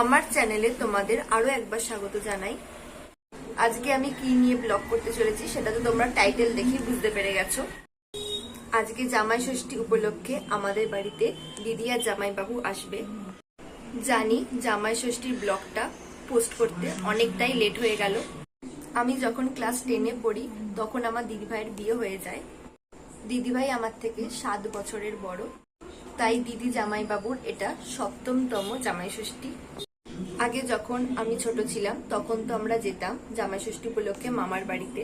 আমার চ্যানেলে তোমাদের আরও একবার স্বাগত জানাই। আজকে আমি কি নিয়ে ব্লগ করতে চলেছি সেটা তো তোমরা টাইটেল দেখে বুঝতে পেরে গেছো। আজকে জামাই ষষ্ঠী উপলক্ষে আমাদের বাড়িতে দিদি আর জামাইবাবু আসবে। জানি জামাই ষষ্ঠীর ব্লগটা পোস্ট করতে অনেকটাই লেট হয়ে গেল। আমি যখন ক্লাস টেনে পড়ি, তখন আমার দিদিভাইয়ের বিয়ে হয়ে যায়। দিদিভাই আমার থেকে সাত বছরের বড়। তাই দিদি জামাইবাবুর এটা সপ্তমতম জামাই ষষ্ঠী আগে যখন আমি ছোট ছিলাম, তখন তো আমরা যেতাম জামাই ষষ্ঠী উপলক্ষে মামার বাড়িতে।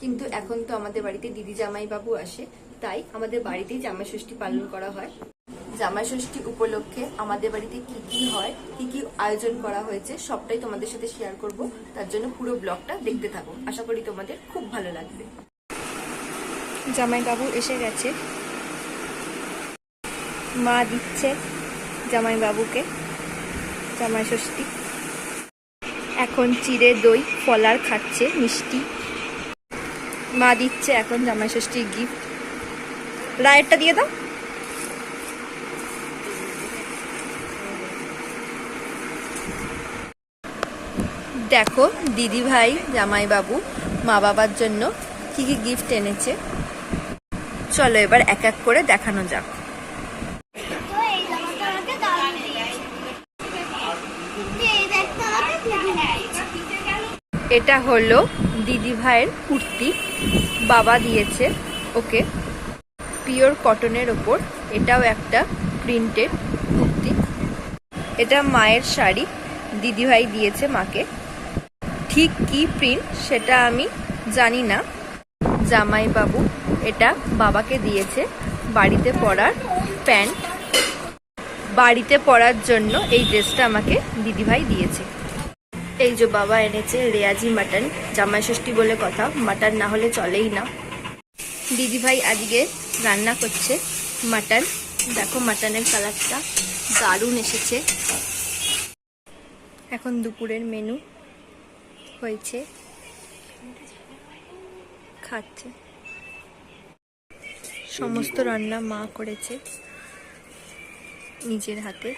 কিন্তু এখন তো আমাদের বাড়িতে দিদি জামাইবাবু আসে, তাই আমাদের বাড়িতেই জামাই ষষ্ঠী পালন করা হয়। জামাই ষষ্ঠী উপলক্ষে আমাদের বাড়িতে কি কি হয়, কি কি আয়োজন করা হয়েছে, সবটাই তোমাদের সাথে শেয়ার করব। তার জন্য পুরো ব্লগটা দেখতে থাকো। আশা করি তোমাদের খুব ভালো লাগবে। জামাইবাবু এসে গেছে। মা দিচ্ছে জামাইবাবুকে, জামাই ষষ্ঠী। এখন চিড়ে দই, ফলার খাচ্ছে মিষ্টি। মা দিচ্ছে এখন জামাই ষষ্ঠীর গিফট রায়েরটা দিয়ে দাও। দেখো দিদি ভাই জামাইবাবু মা বাবার জন্য কি কি গিফট এনেছে? চলো এবার এক এক করে দেখানো যাক তো এই জামাটা আমাকে দারুণ লেগেছে। তো এই ব্যাগটা আমাকে খুবই লেগেছে। এটা হলো দিদি ভাইয়ের কুর্তি। বাবা দিয়েছে ওকে। পিওর কটনের ওপর। এটাও একটা প্রিন্টেড কুর্তি। এটা মায়ের শাড়ি। দিদি ভাই দিয়েছে মাকে। ঠিক কি প্রিন্ট সেটা আমি জানি না। জামাই বাবু এটা বাবাকে দিয়েছে বাড়িতে পরার প্যান্ট। বাড়িতে পরার জন্য এই ড্রেসটা আমাকে দিদিভাই দিয়েছে। এই যে বাবা এনেছে রেয়াজি মাটন, জামাই ষষ্ঠী বলে কথা, মাটন না হলে চলেই না। দিদিভাই আজকে রান্না করছে মাটন। দেখো মাটনের কালারটা, দারুণ এসেছে। এখন দুপুরের মেনু হয়েছে। খাচ্ছে। সমস্ত রান্না মা করেছে নিজের হাতে।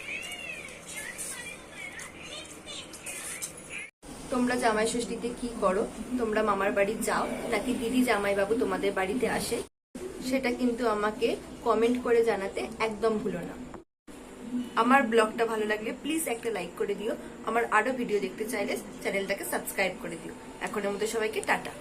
তোমরা জামাই ষষ্ঠীতে কি করো? তোমরা মামার বাড়ি যাও। নাকি দিদি জামাইবাবু তোমাদের বাড়িতে আসে? সেটা কিন্তু আমাকে কমেন্ট করে জানাতে একদম ভুলো না। আমার ব্লগটা ভালো লাগলে প্লিজ একটা লাইক করে দিও। আমার আরও ভিডিও দেখতে চাইলে চ্যানেলটাকে সাবস্ক্রাইব করে দিও। এখনের মধ্যে সবাইকে টাটা।